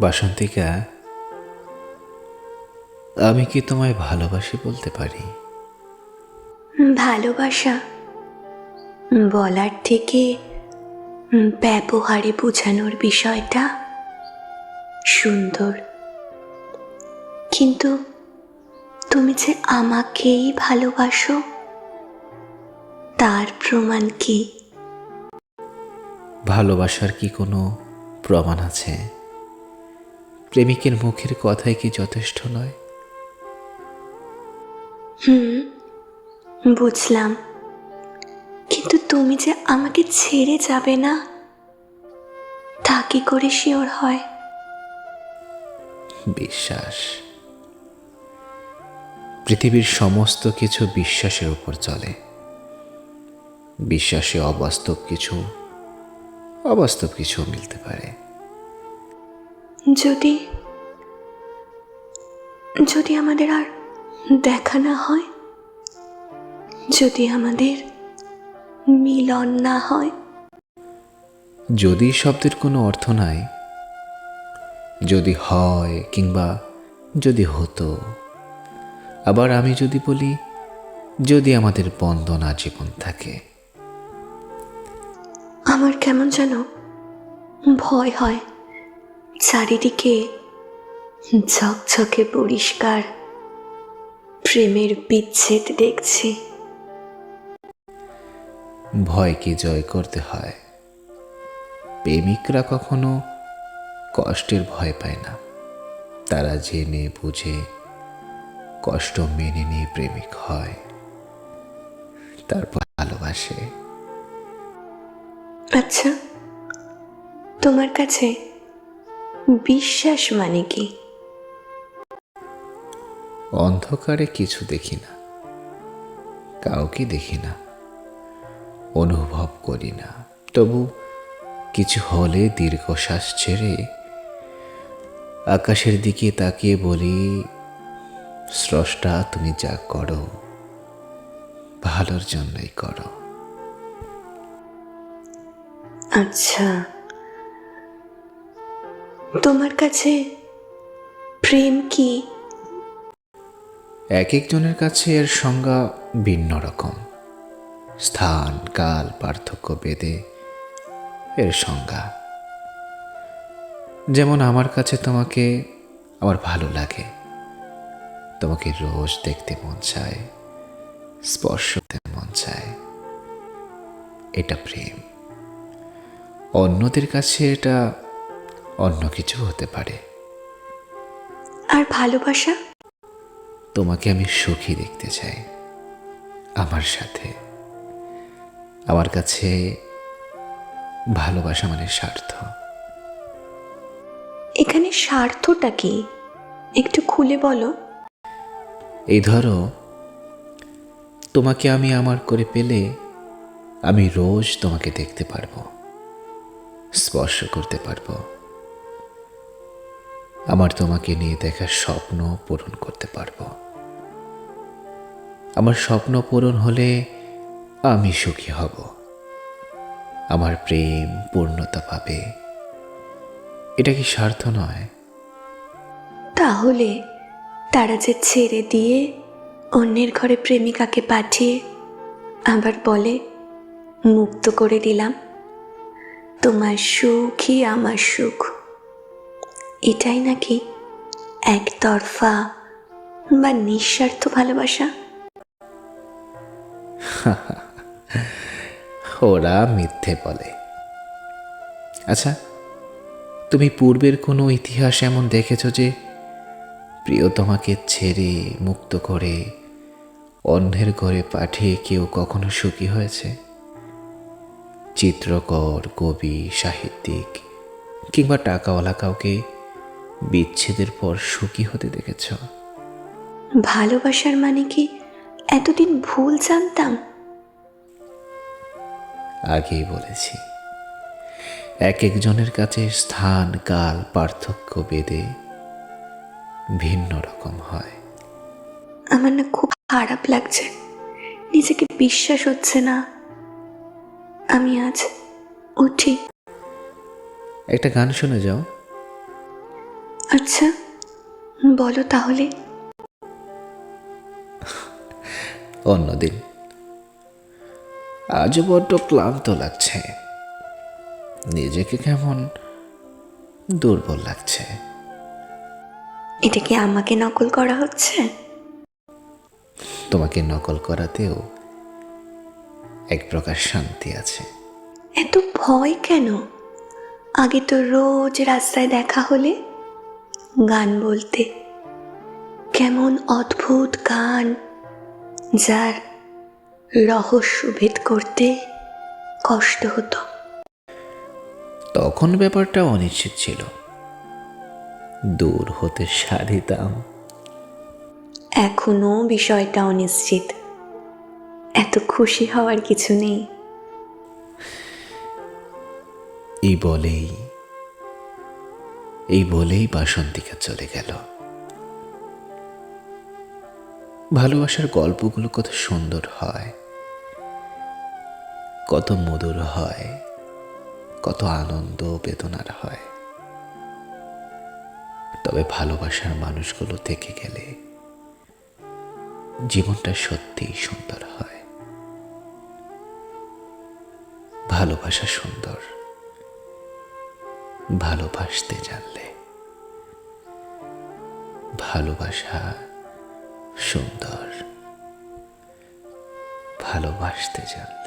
বাসন্তিকা আমি কি তোমায় ভালোবাসি বলতে পারি? ভালোবাসা? বলার থেকে ব্যবহারে বোঝানোর বিষয়টা সুন্দর। কিন্তু তুমি যে আমাকেই ভালোবাসো তার প্রমাণ কি? ভালোবাসার কি কোনো প্রমাণ আছে? প্রেমিকের মুখের কথাই কি যথেষ্ট নয়? হুম বুঝলাম। কিন্তু তুমি যে আমাকে ছেড়ে যাবে না তা কি করে শিওর হয়? বিশ্বাস। পৃথিবীর সমস্ত কিছু বিশ্বাসের উপর চলে। বিশ্বাসে অবাস্তব কিছু অবাস্তব কিছু মিলতে পারে। যদি যদি আমাদের আর দেখা না হয় যদি আমাদের মিলন না হয়। যদি শব্দের কোনো অর্থ নাই যদি হয় কিংবা যদি হতো আবার আমি যদি বলি যদি আমাদের বন্দনা জীবন থাকে। আমার কেমন যেন ভয় হয়। চারিদিকে ঝকঝকে পরিষ্কার প্রেমের বিচ্ছেদ দেখছি। ভয়কে জয় করতে হয়? প্রেমিকরা কখনো কষ্টের ভয় পায় না। তারা জেনে বুঝে কষ্ট মেনে নিয়ে প্রেমিক হয়। তারপর ভালোবাসে। আচ্ছা তোমার কাছে বিশ্বাস মানে কি? অন্ধকারে কিছু দেখি না কাউকে দেখি না অনুভব করি না। তবু কিছু হলে দীর্ঘশ্বাস ছেড়ে আকাশের দিকে তাকিয়ে বলি স্রষ্টা তুমি যা করো ভালোর জন্যই করো। আচ্ছা। তোমার কাছে প্রেম কি? এক একজনের কাছে এর সংজ্ঞা ভিন্ন রকম। স্থান, কাল, পার্থক্য, বেদে এর সংজ্ঞা। যেমন আমার কাছে তোমাকে আমার ভালো লাগে, তোমাকে রোজ দেখতে মন চায়, স্পর্শ করতে মন চায়, এটা প্রেম। অন্যদের কাছে এটা অন্য কিছু হতে পারে। আর ভালোবাসা? তোমাকে আমি সুখী দেখতে চাই আমার সাথে। আমার কাছে ভালোবাসা মানে স্বার্থ। এখানে স্বার্থটা কি? একটু খুলে বলো। এই ধরো তোমাকে আমি আমার করে পেলে আমি রোজ তোমাকে দেখতে পারব স্পর্শ করতে পারব। আমার তোমাকে নিয়ে দেখা স্বপ্ন পূরণ করতে পারব। আমার স্বপ্ন পূরণ হলে আমি সুখী হব। আমার প্রেম পূর্ণতা পাবে। এটা কি স্বার্থ নয়? তাহলে তারা যে ছেড়ে দিয়ে অন্যের ঘরে প্রেমিকাকে পাঠিয়ে আবার বলে, মুক্ত করে দিলাম। তোমার সুখই আমার সুখ। এটাই নাকি একতরফা বা নিঃস্বার্থ ভালোবাসা? ওরা মিথ্যে বলে। আচ্ছা তুমি পূর্বের কোনো ইতিহাস এমন দেখেছ যে প্রিয়তমাকে ছেড়ে, মুক্ত করে, অন্যের ঘরে পাঠিয়ে কেউ কখনো সুখী হয়েছে? চিত্রকর, কবি, সাহিত্যিক কিংবা টাকাওয়ালা কাউকে বিচ্ছেদের পর সুখী হতে দেখেছ। ভালোবাসার মানে কি এতদিন ভুল জানতাম? আগেই বলেছি এক একজনের কাছে স্থান কাল পার্থক্য বেদে ভিন্ন রকম হয়। আমার না খুব খারাপ লাগছে। নিজেকে বিশ্বাস হচ্ছে না। আমি আজ উঠি। একটা গান শুনে যাও। আচ্ছা বলো তাহলে। অন্যদিন। আজ বড্ড ক্লান্ত লাগছে। নিজেকে কেমন দুর্বল লাগছে। এটা কি আমাকে নকল করা হচ্ছে? তোমাকে নকল করাতেও এক প্রকার শান্তি আছে। এত ভয় কেন? আগে তো রোজ রাস্তায় দেখা হলে গান বলতে। কেমন অদ্ভুত গান যার রহস্য ভেদ করতে কষ্ট হতো। তখন ব্যাপারটা অনিশ্চিত ছিল। দূর হতে সাধিতাম এখনও বিষয়টা অনিশ্চিত। এত খুশি হওয়ার কিছু নেই। এই বলেই এই বলেই বাসন্তিকা চলে গেল। ভালোবাসার গল্পগুলো কত সুন্দর হয়, কত মধুর হয়, কত আনন্দ বেদনার হয়। তবে ভালোবাসার মানুষগুলো থেকে গেলে জীবনটা সত্যিই সুন্দর হয়। ভালোবাসা সুন্দর, ভালোবাসতে জানলে ভালোবাসা সুন্দর। ভালোবাসতে জানলে